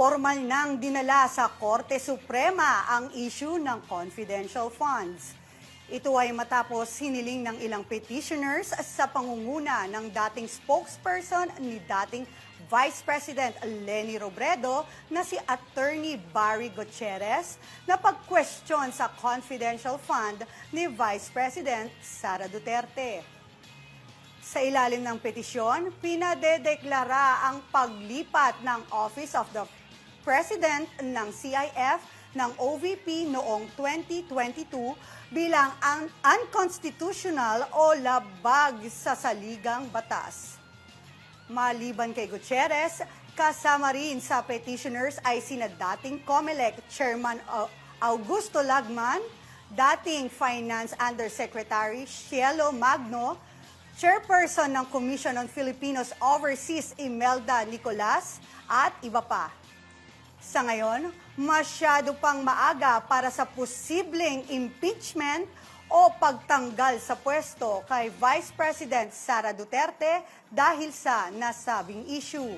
Formal nang dinala sa Korte Suprema ang issue ng confidential funds. Ito ay matapos hiniling ng ilang petitioners sa pangunguna ng dating spokesperson ni dating Vice President Leni Robredo na si Attorney Barry Gutierrez na pag-question sa confidential fund ni Vice President Sara Duterte. Sa ilalim ng petisyon, pinadedeklara ang paglipat ng Office of the President ng CIF ng OVP noong 2022 bilang un- unconstitutional o labag sa saligang batas. Maliban kay Gutierrez, kasama rin sa petitioners ay sina dating COMELEC Chairman Au- Augusto Lagman, dating Finance Undersecretary Cielo Magno, Chairperson ng Commission on Filipinos Overseas Imelda Nicolas, at iba pa. Sa ngayon, masyado pang maaga para sa posibleng impeachment o pagtanggal sa pwesto kay Vice President Sara Duterte dahil sa nasabing issue.